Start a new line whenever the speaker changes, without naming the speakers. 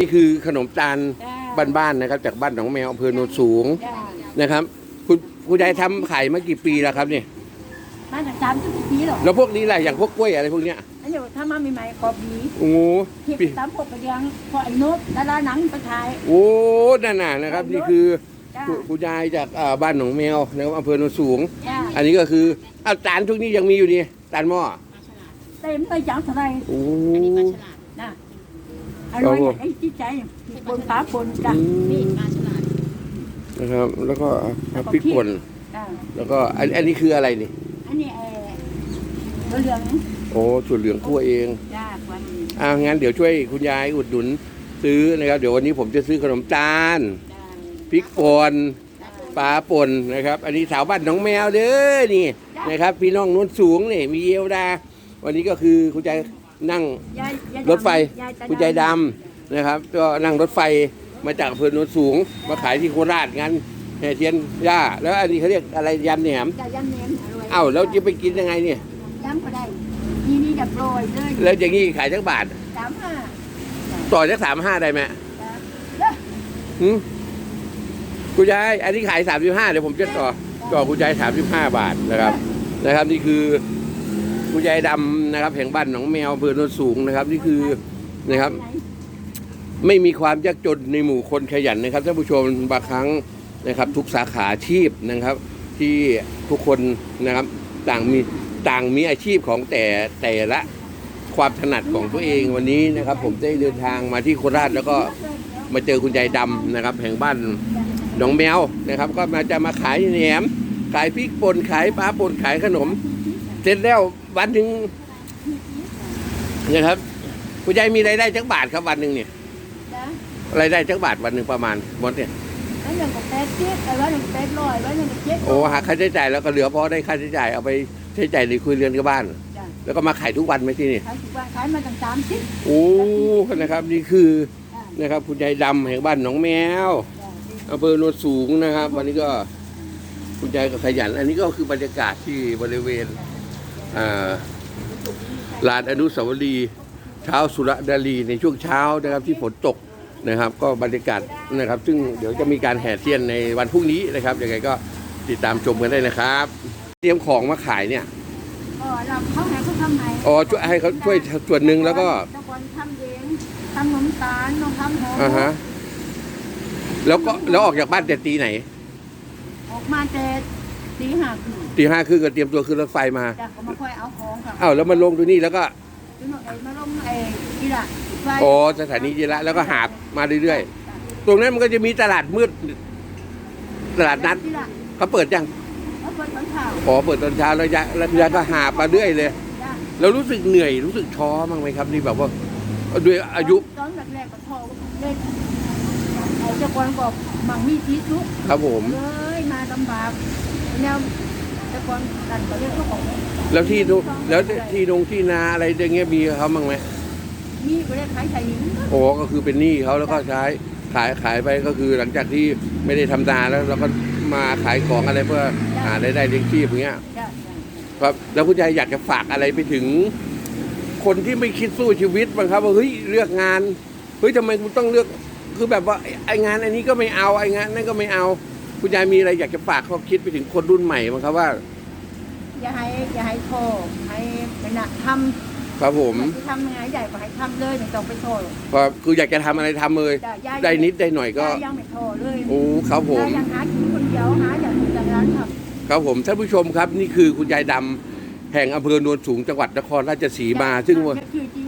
นี่คือขนมตาล
จ้า
บ้านๆนะครับ จากบ้านหนองแมวอำเภอโนนสูง
จ้า
นะครับ คุณคุณยายทำขายมากี่ปีแล้วครับเนี่ย
มาจากสามสิบปีหรอก
แล้วพวกนี้แหละอย่างพวกกล้วยอะไรพวกเนี้ย
อันเดี๋ยวถ้ามาใหม่ๆกรอบดี
โอ้โห
ทิพ
ปี
ตามพวกกระเดียงพอไอ้โนบดาราหนังไปถ่าย
โอ้นั่นน่ะนะครับ นี่คือ
จ้า
คุณคุณยายจากอ่าบ้านหนองแมวนะครับอำเภอโนนสูง
จ้า
อันนี้ก็คือเอาตาลทุกนี้ยังมีอยู่นี่ตาลหม้อ
เต็มเลยจังเท่าไหร
โอ้
อันนี้ปลาฉลาด
นะ อร่อย
ครับผม
ไอ้ที่ใจบนฟ้าบนจ้า
นี่ปลาฉลาด
นะครับ แล้วก็
แล้วก็
พริก
พริก
ป่น
จ้า
แล้วก็อันอันนี้คืออะไรนี่
อันนี้เออเหลือง
โอ้ถั่วเหลืองคั่วเอง
จ้าวัน
อ่างั้นเดี๋ยวช่วยคุณยายอุดหนุนซื้อนะครับ เดี๋ยววันนี้ผมจะซื้อขนมตาล
จ้า
พริกป่นปลาป่นนะครับ อันนี้สาวบ้านหน้องแมวเด้อนี่นะครับ พี่น้องโน้นสูงนี่มีเอวดา วันนี้ก็คือคุณยาย นั่ง
ยายยาย
รถไฟ
ยายตา
คุณยายดำนะครับ ก็นั่งรถไฟมาจากอำเภอโน้นสูง มาขายที่โคราชงานแห่เทียนย่าแล้วอันนี้เขาเรียกอะไรยำแหนม
จ้ายำเนียนอร่อย
เอ้าแล้วจะไปกินยังไงเนี่ย
ยำก็ได้นี่นี่ดับโรยเลย
แล้วอย่างนี้ขายจักบาท
สามห้า
ต่อจากสามห้าได้ไหม
จ้า
หืมคุณยายอันนี้ขายสามสิบห้าเดี๋ยวผมจะต่อต่อคุณยายสามสิบห้าบาทนะครับ นะครับนี่คือ คุณยายดำนะครับ แห่งบ้านหนองแมวอำเภอโนนสูงนะครับ นี่คือนะครับ ไม่มีความยากจนในหมู่คนขยันนะครับท่านผู้ชมบางครั้งนะครับ ทุกสาขาอาชีพนะครับ ที่ทุกคนนะครับต่างมีต่างมีอาชีพของแต่แต่ละความถนัดของตัวเองวันนี้นะครับ ผมได้เดินทางมาที่โคราชแล้วก็มาเจอคุณยายดำนะครับ แห่งบ้านหนองแมวนะครับ ก็มาจะมาขายแหนม ขายพริกป่นขายปลาป่นขายขนม เสร็จแล้ว วันหนึ่งนะครับ คุณยายมีรายได้จักบาทครับวันหนึ่งเนี่ย
จ้า
รายได้จักบาทวันหนึ่งประมาณหมดเนี่ย
แล้วหนึ่งก็แปดเจ็ดไอ้ว่าหนึ่งแปดร้อยไว้หนึ่งก็เจ็ด
โอ้หักค่าใช้จ่ายแล้วก็เหลือพอได้ค่าใช้จ่ายเอาไปใช้จ่ายในครัวเรือนกับบ้าน
จ้า
แล้วก็มาขายทุกวันไหมที่นี่
ขายทุกวันขายมาตั้งสามสิบ
โอ้นะครับนี่คือ
จ้า
นะครับคุณยายดำแห่งบ้านหนองแมว
จ้า
อำเภอโนนสูงนะครับ วันนี้ก็คุณยายก็ขยัน อันนี้ก็คือบรรยากาศที่บริเวณอ่า ลานอนุสาวรีย์เช้าสุรดารีในช่วงเช้านะครับที่ฝนตกนะครับ ก็บรรยากาศนะครับ ซึ่งเดี๋ยวจะมีการแห่เทียนในวันพรุ่งนี้นะครับยังไงก็ติดตามชมกันได้นะครับ เตรียมของมาขายเนี่ย
อ๋อเราเขาให้เขาทำไหน
อ๋อช่วยให้เขาช่วยส่วนหนึ่งแล้วก็
ตะกอนทำเองทำขนมตาลน้องทำหอม
อ่าฮะแล้วก็แล้วออกจากบ้านแต่ตีไหน
ออกมาแต่ ตีห้าครึ่ง
ตีห้าครึ่งก็เตรียมตัวขึ้นรถไฟมา
จ้าก็มาค่อยเอาของค่ะ
อ้าวแล้วมาลงตรงนี้แล้วก็
จุนไอ้มาลงไอ้กีฬาไฟ
อ๋อสถานีจีระแล้วก็หาบมาเรื่อยๆ ตรงนั้นมันก็จะมีตลาดมืด ตลาดนัด
กีฬา
เขาเปิดยัง
เอาเปิดตอนเช้า
อ๋อเปิดตอนเช้าแล้วยะแล้วยะก็หาบมาเรื่อยเลย
จ้า
แล้วรู้สึกเหนื่อยรู้สึกท้อบ้างไหมครับนี่แบบว่าด้วยอายุ
ตอนแรกๆก็ท้อเล่นไอ้เจ้าคนบอกมังมีชีสุก
ครับผม
เลยมาลำบาก แล้วเจ้าคนกันก็เรียกเขาของ
แล้วที่นู่นแล้วที่นงที่นาอะไรอย่างเงี้ยมีเขาบ้างไหม
มีก็ได้ขายไข่หิน
โอ้ก็คือเป็นหนี้เขาแล้วก็ใช้ขายขายไปก็คือหลังจากที่ไม่ได้ทำนาแล้วเราก็มาขายของอะไรเพื่อหารายได้เลี้ยงชีพอย่างเงี้ยครับแล้วคุณยายอยากจะฝากอะไรไปถึง คนที่ไม่คิดสู้ชีวิตบ้างครับว่าเฮ้ยเลือกงานเฮ้ยทำไมคุณต้องเลือก คือแบบว่าไอ้งานอันนี้ก็ไม่เอาไองานนั่นก็ไม่เอา คุณยายมีอะไรอยากจะฝากข้อคิดไปถึงคนรุ่นใหม่บ้างครับว่า
อย่าให้อย่าให้โทษให้ไปนะทำ
ครับผม
จะทำยังไงใหญ่ก็ให้ทำเลยไม่ต้องไปโทษ
ครับคืออยากจะทำอะไรทำเลย
จ้ะยาย
ได้นิดได้หน่อยก็
ยายยังไม่โทษเลย
โอ้ครับผม
ยายยังหากินคนเดียวหาอย่างอื่นจากร้านท
ครับผมท่านผู้ชมครับนี่คือคุณยายดำแห่งอำเภอโนนสูงจังหวัดนครราชสีำมาซึ่งว่า
ชื่อจ